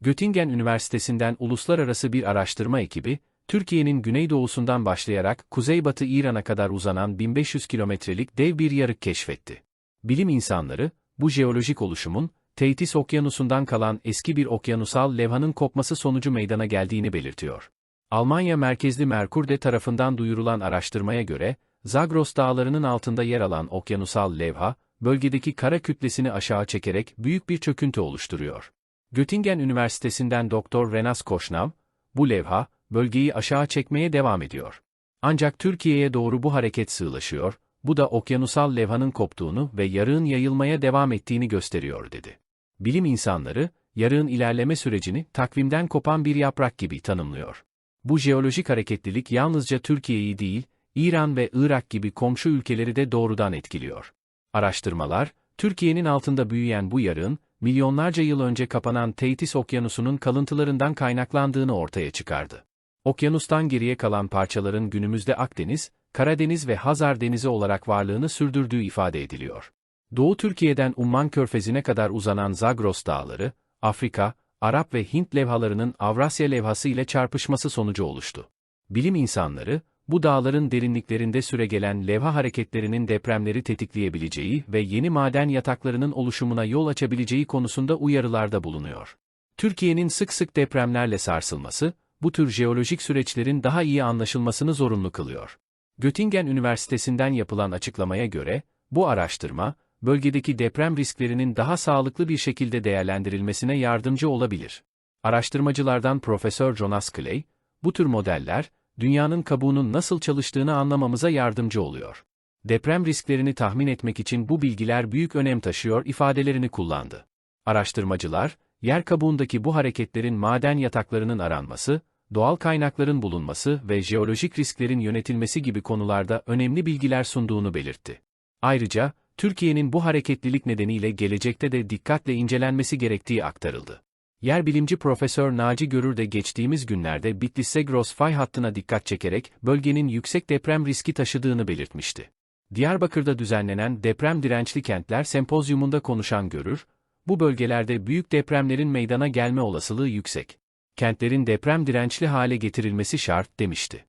Göttingen Üniversitesi'nden uluslararası bir araştırma ekibi, Türkiye'nin güneydoğusundan başlayarak kuzeybatı İran'a kadar uzanan 1500 kilometrelik dev bir yarık keşfetti. Bilim insanları, bu jeolojik oluşumun, Teytis Okyanusu'ndan kalan eski bir okyanusal levhanın kopması sonucu meydana geldiğini belirtiyor. Almanya merkezli Merkur'de tarafından duyurulan araştırmaya göre, Zagros dağlarının altında yer alan okyanusal levha, bölgedeki kara kütlesini aşağı çekerek büyük bir çöküntü oluşturuyor. Göttingen Üniversitesi'nden Dr. Renas Koşnav, bu levha, bölgeyi aşağı çekmeye devam ediyor. Ancak Türkiye'ye doğru bu hareket sığlaşıyor, bu da okyanusal levhanın koptuğunu ve yarığın yayılmaya devam ettiğini gösteriyor dedi. Bilim insanları, yarığın ilerleme sürecini takvimden kopan bir yaprak gibi tanımlıyor. Bu jeolojik hareketlilik yalnızca Türkiye'yi değil, İran ve Irak gibi komşu ülkeleri de doğrudan etkiliyor. Araştırmalar, Türkiye'nin altında büyüyen bu yarığın, milyonlarca yıl önce kapanan Teytis Okyanusu'nun kalıntılarından kaynaklandığını ortaya çıkardı. Okyanustan geriye kalan parçaların günümüzde Akdeniz, Karadeniz ve Hazar Denizi olarak varlığını sürdürdüğü ifade ediliyor. Doğu Türkiye'den Umman Körfezi'ne kadar uzanan Zagros Dağları, Afrika, Arap ve Hint levhalarının Avrasya levhası ile çarpışması sonucu oluştu. Bilim insanları, bu dağların derinliklerinde süregelen levha hareketlerinin depremleri tetikleyebileceği ve yeni maden yataklarının oluşumuna yol açabileceği konusunda uyarılarda bulunuyor. Türkiye'nin sık sık depremlerle sarsılması, bu tür jeolojik süreçlerin daha iyi anlaşılmasını zorunlu kılıyor. Göttingen Üniversitesi'nden yapılan açıklamaya göre, bu araştırma, bölgedeki deprem risklerinin daha sağlıklı bir şekilde değerlendirilmesine yardımcı olabilir. Araştırmacılardan Profesör Jonas Clay, bu tür modeller, dünyanın kabuğunun nasıl çalıştığını anlamamıza yardımcı oluyor. Deprem risklerini tahmin etmek için bu bilgiler büyük önem taşıyor ifadelerini kullandı. Araştırmacılar, yer kabuğundaki bu hareketlerin maden yataklarının aranması, doğal kaynakların bulunması ve jeolojik risklerin yönetilmesi gibi konularda önemli bilgiler sunduğunu belirtti. Ayrıca, Türkiye'nin bu hareketlilik nedeniyle gelecekte de dikkatle incelenmesi gerektiği aktarıldı. Yer bilimci Profesör Naci Görür de geçtiğimiz günlerde Bitlis-Segros fay hattına dikkat çekerek bölgenin yüksek deprem riski taşıdığını belirtmişti. Diyarbakır'da düzenlenen Deprem Dirençli Kentler Sempozyumunda konuşan Görür, bu bölgelerde büyük depremlerin meydana gelme olasılığı yüksek. Kentlerin deprem dirençli hale getirilmesi şart demişti.